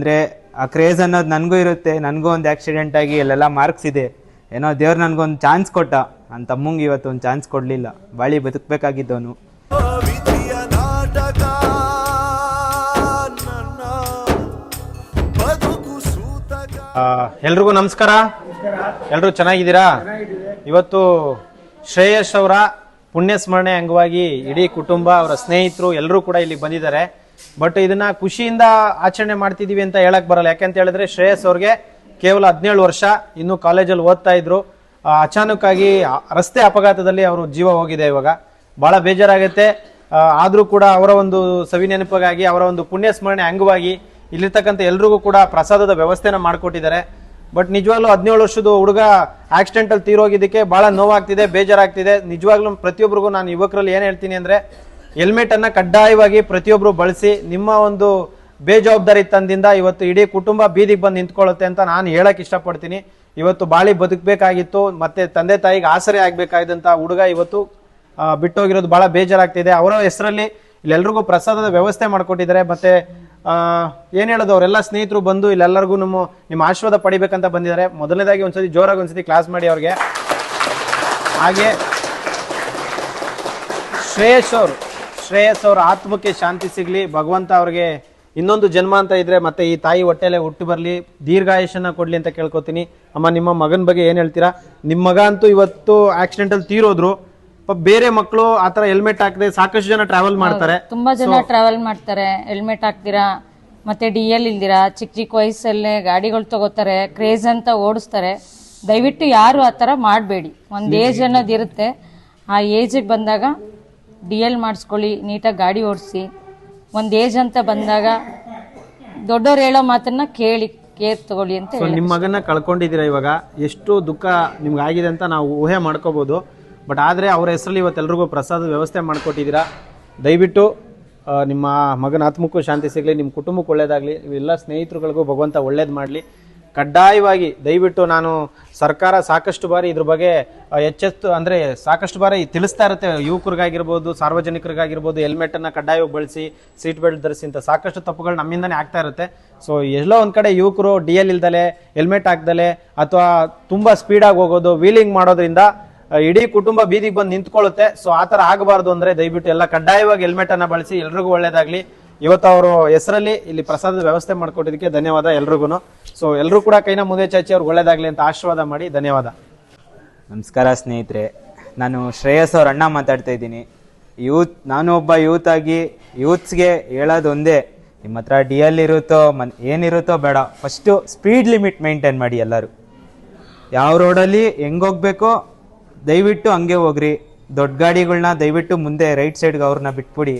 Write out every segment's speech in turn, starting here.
ಅಂದರೆ ಆ ಕ್ರೇಜ್ ಅನ್ನೋದು ನನಗೂ ಇರುತ್ತೆ ನನಗೂ ಒಂದು ಆಕ್ಸಿಡೆಂಟ್ ಆಗಿ ಅಲ್ಲೆಲ್ಲ ಮಾರ್ಕ್ಸ್ ಇದೆ. ಏನೋ ದೇವ್ರು ನನಗೊಂದು ಚಾನ್ಸ್ ಕೊಟ್ಟ. ನನ್ನ ತಮ್ಮಂಗೆ ಇವತ್ತು ಒಂದು ಚಾನ್ಸ್ ಕೊಡಲಿಲ್ಲ. ಬಾಳಿ ಬದುಕಬೇಕಾಗಿದ್ದವನು. ಎಲ್ರಿಗೂ ನಮಸ್ಕಾರ. ಎಲ್ಲರೂ ಚೆನ್ನಾಗಿದ್ದೀರಾ? ಇವತ್ತು ಶ್ರೇಯಸ್ ಅವರ ಪುಣ್ಯ ಸ್ಮರಣೆ ಅಂಗವಾಗಿ ಇಡೀ ಕುಟುಂಬ ಅವರ ಸ್ನೇಹಿತರು ಎಲ್ಲರೂ ಕೂಡ ಇಲ್ಲಿಗೆ ಬಂದಿದ್ದಾರೆ. ಬಟ್ ಇದನ್ನ ಖುಷಿಯಿಂದ ಆಚರಣೆ ಮಾಡ್ತಿದೀವಿ ಅಂತ ಹೇಳಕ್ ಬರಲ್ಲ. ಯಾಕಂತ ಹೇಳಿದ್ರೆ ಶ್ರೇಯಸ್ ಅವ್ರಿಗೆ ಕೇವಲ ಹದಿನೇಳು ವರ್ಷ ಇನ್ನು ಕಾಲೇಜಲ್ಲಿ ಓದ್ತಾ ಇದ್ರು. ಅಚಾನಕ್ ರಸ್ತೆ ಅಪಘಾತದಲ್ಲಿ ಅವರು ಜೀವ ಹೋಗಿದೆ ಇವಾಗ. ಬಹಳ ಬೇಜಾರಾಗುತ್ತೆ. ಆದರೂ ಕೂಡ ಅವರ ಒಂದು ಸವಿ ನೆನಪಿಗಾಗಿ ಅವರ ಒಂದು ಪುಣ್ಯ ಸ್ಮರಣೆ ಅಂಗವಾಗಿ ಇಲ್ಲಿರ್ತಕ್ಕಂಥ ಎಲ್ರಿಗೂ ಕೂಡ ಪ್ರಸಾದದ ವ್ಯವಸ್ಥೆನ ಮಾಡಿಕೊಟ್ಟಿದ್ದಾರೆ. ಬಟ್ ನಿಜವಾಗ್ಲೂ ಹದಿನೇಳು ವರ್ಷದ ಹುಡುಗ ಆಕ್ಸಿಡೆಂಟ್ ಅಲ್ಲಿ ತೀರೋಗಿದ್ದಕ್ಕೆ ಬಹಳ ನೋವಾಗ್ತಿದೆ, ಬೇಜಾರಾಗ್ತಿದೆ. ನಿಜವಾಗ್ಲೂ ಪ್ರತಿಯೊಬ್ಬರಿಗೂ ನಾನು ಯುವಕರಲ್ಲಿ ಏನು ಹೇಳ್ತೀನಿ ಅಂದ್ರೆ ಹೆಲ್ಮೆಟ್ ಅನ್ನ ಕಡ್ಡಾಯವಾಗಿ ಪ್ರತಿಯೊಬ್ರು ಬಳಸಿ ನಿಮ್ಮ ಒಂದು ಬೇಜವಾಬ್ದಾರಿ ತಂದಿಂದ ಇವತ್ತು ಇಡೀ ಕುಟುಂಬ ಬೀದಿಗೆ ಬಂದು ನಿಂತ್ಕೊಳ್ಳುತ್ತೆ ಅಂತ ನಾನು ಹೇಳಕ್ ಇಷ್ಟಪಡ್ತೀನಿ. ಇವತ್ತು ಬಾಳಿ ಬದುಕಬೇಕಾಗಿತ್ತು, ಮತ್ತೆ ತಂದೆ ತಾಯಿಗೆ ಆಸರೆ ಆಗ್ಬೇಕಾದಂತ ಹುಡುಗ ಇವತ್ತು ಬಿಟ್ಟೋಗಿರೋದು ಬಹಳ ಬೇಜಾರಾಗ್ತಿದೆ. ಅವರ ಹೆಸರಲ್ಲಿ ಇಲ್ಲೆಲ್ರಿಗೂ ಪ್ರಸಾದದ ವ್ಯವಸ್ಥೆ ಮಾಡಿಕೊಟ್ಟಿದ್ದಾರೆ. ಮತ್ತೆ ಏನ್ ಹೇಳೋದು, ಅವರೆಲ್ಲ ಸ್ನೇಹಿತರು ಬಂದು ಇಲ್ಲೆಲ್ಲರಿಗೂ ನಮ್ಮ, ನಿಮ್ಮ ಆಶೀರ್ವಾದ ಪಡಿಬೇಕಂತ ಬಂದಿದ್ದಾರೆ. ಮೊದಲನೇದಾಗಿ ಒಂದ್ಸತಿ ಜೋರಾಗಿ ಒಂದ್ಸತಿ ಕ್ಲಾಸ್ ಮಾಡಿ ಅವ್ರಿಗೆ. ಹಾಗೆ ಶ್ರೇಯಸ್ ಅವರು. ಶ್ರೇಯಸ್ ಅವ್ರ ಆತ್ಮಕ್ಕೆ ಶಾಂತಿ ಸಿಗ್ಲಿ ಭಗವಂತ ಅವ್ರಿಗೆ ಇನ್ನೊಂದು ಜನ್ಮ ಅಂತ ಇದ್ರೆ ಮತ್ತೆ ಈ ತಾಯಿ ಹೊಟ್ಟೆಲೆ ಹುಟ್ಟು ಬರ್ಲಿ ದೀರ್ಘಾಯುಷನ ಕೊಡ್ಲಿ ಅಂತ ಕೇಳ್ಕೊತೀನಿ. ಅಮ್ಮ ನಿಮ್ಮ ಮಗನ ಬಗ್ಗೆ ಏನ್ ಹೇಳ್ತೀರಾ? ನಿಮ್ಮ ಮಗ ಅಂತೂ ಇವತ್ತು ಆಕ್ಸಿಡೆಂಟ್ ಅಲ್ಲಿ ತೀರೋದ್ರು. ಬೇರೆ ಮಕ್ಕಳು ಆತರ ಹೆಲ್ಮೆಟ್ ಹಾಕದೆ ಸಾಕಷ್ಟು ಜನ ಟ್ರಾವೆಲ್ ಮಾಡ್ತಾರೆ. ತುಂಬಾ ಜನ ಟ್ರಾವೆಲ್ ಮಾಡ್ತಾರೆ. ಹೆಲ್ಮೆಟ್ ಹಾಕ್ತೀರಾ? ಮತ್ತೆ ಡಿ ಎಲ್ ಇಲ್ದಿರಾ? ಚಿಕ್ಕ ಚಿಕ್ಕ ವಯಸ್ಸಲ್ಲೇ ಗಾಡಿಗಳು ತಗೋತಾರೆ ಕ್ರೇಜ್ ಅಂತ ಓಡಿಸ್ತಾರೆ. ದಯವಿಟ್ಟು ಯಾರು ಆ ಥರ ಮಾಡಬೇಡಿ. ಒಂದು ಏಜ್ ಅನ್ನೋದು ಇರುತ್ತೆ. ಆ ಏಜಿಗೆ ಬಂದಾಗ ಡಿ ಎಲ್ ಮಾಡಿಸ್ಕೊಳ್ಳಿ ನೀಟಾಗಿ ಗಾಡಿ ಓಡಿಸಿ. ಒಂದು ಏಜ್ ಅಂತ ಬಂದಾಗ ದೊಡ್ಡವ್ರು ಹೇಳೋ ಮಾತನ್ನ ಕೇಳಿ ಕೇರ್ ತಗೊಳ್ಳಿ ಅಂತ ಸೊ ಹೇಳಿ ನಿಮ್ಮ ಮಗನ ಕಳ್ಕೊಂಡಿದ್ದೀರಾ ಇವಾಗ? ಎಷ್ಟು ದುಃಖ ನಿಮ್ಗೆ ಆಗಿದೆ ಅಂತ ನಾವು ಊಹೆ ಮಾಡ್ಕೋಬೋದು. ಬಟ್ ಆದರೆ ಅವ್ರ ಹೆಸರಲ್ಲಿ ಇವತ್ತೆಲ್ರಿಗೂ ಪ್ರಸಾದ ವ್ಯವಸ್ಥೆ ಮಾಡಿಕೊಟ್ಟಿದ್ದೀರಾ. ದಯವಿಟ್ಟು ಆ, ನಿಮ್ಮ ಮಗನ ಆತ್ಮಕ್ಕೂ ಶಾಂತಿ ಸಿಗಲಿ ನಿಮ್ಮ ಕುಟುಂಬಕ್ಕೆ ಒಳ್ಳೇದಾಗಲಿ. ಎಲ್ಲ ಸ್ನೇಹಿತರುಗಳಿಗೂ ಭಗವಂತ ಒಳ್ಳೇದು ಮಾಡಲಿ. ಕಡ್ಡಾಯವಾಗಿ ದಯವಿಟ್ಟು ನಾನು ಸರ್ಕಾರ ಸಾಕಷ್ಟು ಬಾರಿ ಇದ್ರ ಬಗ್ಗೆ ಎಚ್ಚೆತ್ತು, ಅಂದರೆ ಸಾಕಷ್ಟು ಬಾರಿ ತಿಳಿಸ್ತಾ ಇರುತ್ತೆ. ಯುವಕರಿಗಾಗಿರ್ಬೋದು, ಸಾರ್ವಜನಿಕರಿಗಾಗಿರ್ಬೋದು ಹೆಲ್ಮೆಟನ್ನು ಕಡ್ಡಾಯವಾಗಿ ಬಳಸಿ ಸೀಟ್ ಬೆಲ್ಟ್ ಧರಿಸಿ ಅಂತ ಸಾಕಷ್ಟು ತಪ್ಪುಗಳು ನಮ್ಮಿಂದನೇ ಆಗ್ತಾ ಇರುತ್ತೆ. ಸೊ ಎಲ್ಲೋ ಒಂದು ಕಡೆ ಯುವಕರು ಡಿ ಎಲ್ ಇಲ್ದಲೆ ಹೆಲ್ಮೆಟ್ ಹಾಕ್ದಲೆ, ಅಥವಾ ತುಂಬ ಸ್ಪೀಡಾಗಿ ಹೋಗೋದು ವೀಲಿಂಗ್ ಮಾಡೋದ್ರಿಂದ ಇಡೀ ಕುಟುಂಬ ಬೀದಿಗೆ ಬಂದು ನಿಂತ್ಕೊಳ್ಳುತ್ತೆ. ಸೊ ಆ ಥರ ಆಗಬಾರ್ದು ಅಂದರೆ ದಯವಿಟ್ಟು ಎಲ್ಲ ಕಡ್ಡಾಯವಾಗಿ ಹೆಲ್ಮೆಟ್ ಅನ್ನ ಬಳಸಿ ಎಲ್ರಿಗೂ ಒಳ್ಳೇದಾಗಲಿ. ಇವತ್ತು ಅವರು ಹೆಸರಲ್ಲಿ ಇಲ್ಲಿ ಪ್ರಸಾದದ ವ್ಯವಸ್ಥೆ ಮಾಡಿಕೊಟ್ಟಿದ್ದಕ್ಕೆ ಧನ್ಯವಾದ ಎಲ್ರಿಗೂ ಸೊ ಎಲ್ಲರೂ ಕೂಡ ಕೈನ ಮುಂದೆ ಚಾಚಿ ಅವ್ರಿಗೆ ಒಳ್ಳೇದಾಗಲಿ ಅಂತ ಆಶೀರ್ವಾದ ಮಾಡಿ ಧನ್ಯವಾದ. ನಮಸ್ಕಾರ ಸ್ನೇಹಿತರೆ. ನಾನು ಶ್ರೇಯಸ್ ಅವ್ರ ಅಣ್ಣ ಮಾತಾಡ್ತಾ ಇದ್ದೀನಿ. ಯೂತ್ ನಾನು ಒಬ್ಬ ಯೂತ್ ಆಗಿ ಯೂತ್ಸ್ಗೆ ಹೇಳೋದು ಒಂದೇ ನಿಮ್ಮ ಹತ್ರ ಡಿ ಎಲ್ ಇರುತ್ತೋ, ಮನ್, ಏನಿರುತ್ತೋ ಬೇಡ. ಫಸ್ಟು ಸ್ಪೀಡ್ ಲಿಮಿಟ್ ಮೇಂಟೈನ್ ಮಾಡಿ ಎಲ್ಲರೂ. ಯಾವ ರೋಡಲ್ಲಿ ಹೆಂಗೆ ಹೋಗ್ಬೇಕೋ, ದಯವಿಟ್ಟು ಹಂಗೆ ಹೋಗ್ರಿ. ದೊಡ್ಡ ಗಾಡಿಗಳನ್ನ ದಯವಿಟ್ಟು ಮುಂದೆ ರೈಟ್ ಸೈಡ್ಗೆ ಅವ್ರನ್ನ ಬಿಟ್ಬಿಡಿ.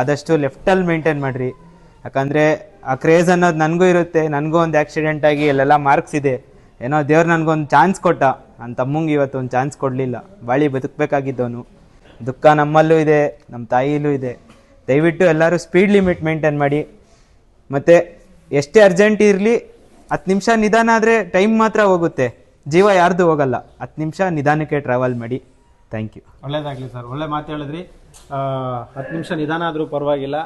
ಆದಷ್ಟು ಲೆಫ್ಟಲ್ಲಿ ಮೇಂಟೈನ್ ಮಾಡಿರಿ. ಯಾಕಂದರೆ ಆ ಕ್ರೇಜ್ ಅನ್ನೋದು ನನಗೂ ಇರುತ್ತೆ, ನನಗೂ ಒಂದು ಆಕ್ಸಿಡೆಂಟ್ ಆಗಿ ಎಲ್ಲೆಲ್ಲ ಮಾರ್ಕ್ಸ್ ಇದೆ. ಏನೋ ದೇವ್ರು ನನಗೊಂದು ಚಾನ್ಸ್ ಕೊಟ್ಟ. ನನ್ನ ತಮ್ಮಂಗೆ ಇವತ್ತು ಒಂದು ಚಾನ್ಸ್ ಕೊಡಲಿಲ್ಲ. ಬಾಳಿ ಬದುಕಬೇಕಾಗಿದ್ದವನು. ದುಃಖ ನಮ್ಮಲ್ಲೂ ಇದೆ ನಮ್ಮ ತಾಯಿಯಲ್ಲೂ ಇದೆ. ದಯವಿಟ್ಟು ಎಲ್ಲರೂ ಸ್ಪೀಡ್ ಲಿಮಿಟ್ ಮೇಂಟೈನ್ ಮಾಡಿ. ಮತ್ತು ಎಷ್ಟೇ ಅರ್ಜೆಂಟ್ ಇರಲಿ, ಹತ್ತು ನಿಮಿಷ ನಿಧಾನ ಆದರೆ ಟೈಮ್ ಮಾತ್ರ ಹೋಗುತ್ತೆ. ಜೀವ ಯಾರ್ದು ಹೋಗಲ್ಲ. ಹತ್ತು ನಿಮಿಷ ನಿಧಾನಕ್ಕೆ ಟ್ರಾವೆಲ್ ಮಾಡಿ. ಥ್ಯಾಂಕ್ ಯು ಒಳ್ಳೇದಾಗಲಿ ಸರ್. ಒಳ್ಳೆ ಮಾತು ಹೇಳಿದ್ರಿ. ಹತ್ತು ನಿಮಿಷ ನಿಧಾನ ಆದರೂ ಪರವಾಗಿಲ್ಲ.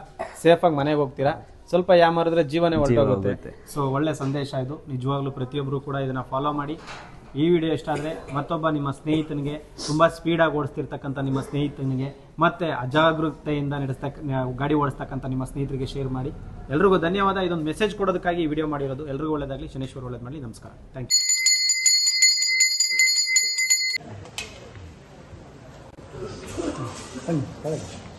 ಸೇಫಾಗಿ ಮನೆಗೆ ಹೋಗ್ತೀರಾ? ಸ್ವಲ್ಪ ಯಾಮಾರಿದ್ರೆ ಜೀವನೇ ಹೊರಟೋಗುತ್ತೆ. ಸೊ ಒಳ್ಳೆ ಸಂದೇಶ ಇದು. ನಿಜವಾಗ್ಲೂ ಪ್ರತಿಯೊಬ್ಬರು ಕೂಡ ಇದನ್ನ ಫಾಲೋ ಮಾಡಿ. ಈ ವಿಡಿಯೋ ಇಷ್ಟ ಆದರೆ ಮತ್ತೊಬ್ಬ ನಿಮ್ಮ ಸ್ನೇಹಿತನಿಗೆ ತುಂಬ ಸ್ಪೀಡಾಗಿ ಓಡಿಸ್ತಿರ್ತಕ್ಕಂಥ ನಿಮ್ಮ ಸ್ನೇಹಿತನಿಗೆ ಮತ್ತೆ ಅಜಾಗರೂಕತೆಯಿಂದ ನಡೆಸ್ತಕ್ಕ ಗಾಡಿ ಓಡಿಸ್ತಕ್ಕಂಥ ನಿಮ್ಮ ಸ್ನೇಹಿತರಿಗೆ ಶೇರ್ ಮಾಡಿ. ಎಲ್ರಿಗೂ ಧನ್ಯವಾದ. ಇದೊಂದು ಮೆಸೇಜ್ ಕೊಡೋದಕ್ಕಾಗಿ ಈ ವಿಡಿಯೋ ಮಾಡಿರೋದು. ಎಲ್ರಿಗೂ ಒಳ್ಳೇದಾಗಲಿ. ಶನೇಶ್ವರ್ ಒಳ್ಳೇದು ಮಾಡಲಿ ನಮಸ್ಕಾರ. Thank you 那你帮。